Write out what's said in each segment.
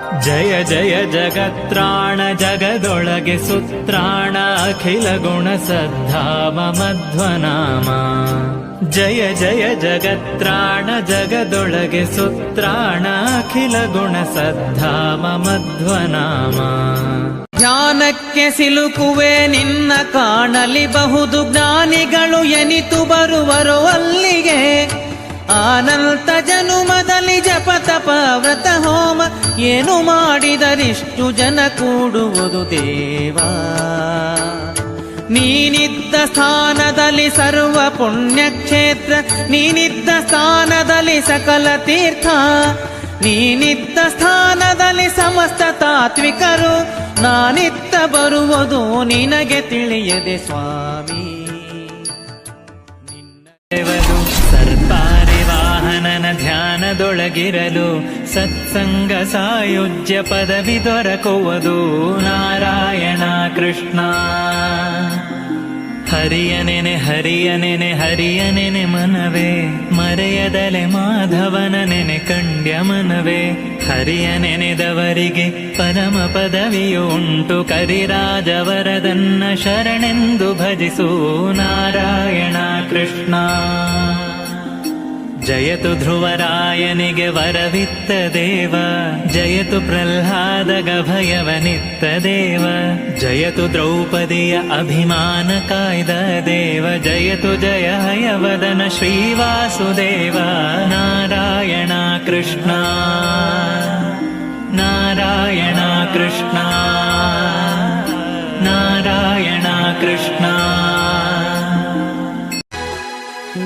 ಜಯ ಜಯ ಜಗತ್ರಾಣ ಜಗದೊಳಗೆ ಸುತ್ರಾಣ ಅಖಿಲ ಗುಣ ಸದ್ಧಾಮ ಮಧ್ವನಾಮ. ಜಯ ಜಯ ಜಗತ್ರಾಣ ಜಗದೊಳಗೆ ಸುತ್ರಾಣ ಅಖಿಲ ಗುಣ ಸದ್ಧಾಮ ಮಧ್ವನಾಮ. ಜ್ಞಾನಕ್ಕೆ ಸಿಲುಕುವೆ ನಿನ್ನ ಕಾಣಲಿ ಬಹುದು ಜ್ಞಾನಿಗಳು ಎನಿತು ಬರುವರು ಅಲ್ಲಿಗೆ. ಆನಂತ ಜನುಮದಲ್ಲಿ ಜಪ ತಪ ವ್ರತ ಹೋಮ ಏನು ಮಾಡಿದರಿಷ್ಟು ಜನ ಕೂಡುವುದು ದೇವ. ನೀನಿದ್ದ ಸ್ಥಾನದಲ್ಲಿ ಸರ್ವ ಪುಣ್ಯಕ್ಷೇತ್ರ, ನೀನಿದ್ದ ಸ್ಥಾನದಲ್ಲಿ ಸಕಲ ತೀರ್ಥ, ನೀನಿದ್ದ ಸ್ಥಾನದಲ್ಲಿ ಸಮಸ್ತ ತಾತ್ವಿಕರು, ನಾನಿತ್ತ ಬರುವುದು ನಿನಗೆ ತಿಳಿಯದೆ ಸ್ವಾಮಿ. ಧ್ಯಾನದೊಳಗಿರಲು ಸತ್ಸಂಗ ಸಾಯುಜ್ಯ ಪದವಿ ದೊರಕುವುದು ನಾರಾಯಣ ಕೃಷ್ಣ. ಹರಿಯನೆನೆ ಹರಿಯನೆನೆ ಹರಿಯನೆನೆ ಮನವೇ, ಮರೆಯದಲೆ ಮಾಧವನ ನೆನೆ ಕಂಡ್ಯ ಮನವೇ ಹರಿಯ ನೆನೆದವರಿಗೆ ಪರಮ ಪದವಿಯು ಉಂಟು. ಕರಿರಾಜವರದನ್ನ ಶರಣೆಂದು ಭಜಿಸು ನಾರಾಯಣ ಕೃಷ್ಣ. जयतु ध्रुवरायनिग वरवित्तदेव जयतु प्रह्लादगभयवनित्तदेव जयतु द्रौपदीय अभिमानकायदेव जयतु जय हयवदन श्रीवासुदेव। नारायणा कृष्णा नारायणा कृष्णा नारायणा कृष्णा।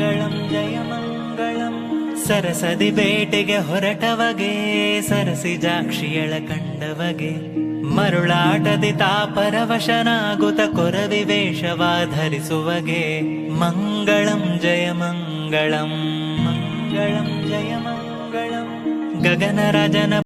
ಮಂಗಳಂ, ಜಯ ಮಂಗಳಂ. ಸರಸದಿ ಬೇಟೆಗೆ ಹೊರಟವಗೆ, ಸರಸಿ ಜಾಕ್ಷಿಯಳ ಕಂಡವಗೆ. ಮರುಳಾಟದಿ ತಾಪರವಶನಾಗುತ್ತ ಕೊರವಿ ವೇಷವಾಧರಿಸುವಗೆ ಮಂಗಳಂ, ಜಯ ಮಂಗಳಂ. ಮಂಗಳಂ, ಜಯ ಮಂಗಳಂ. ಗಗನರಾಜನ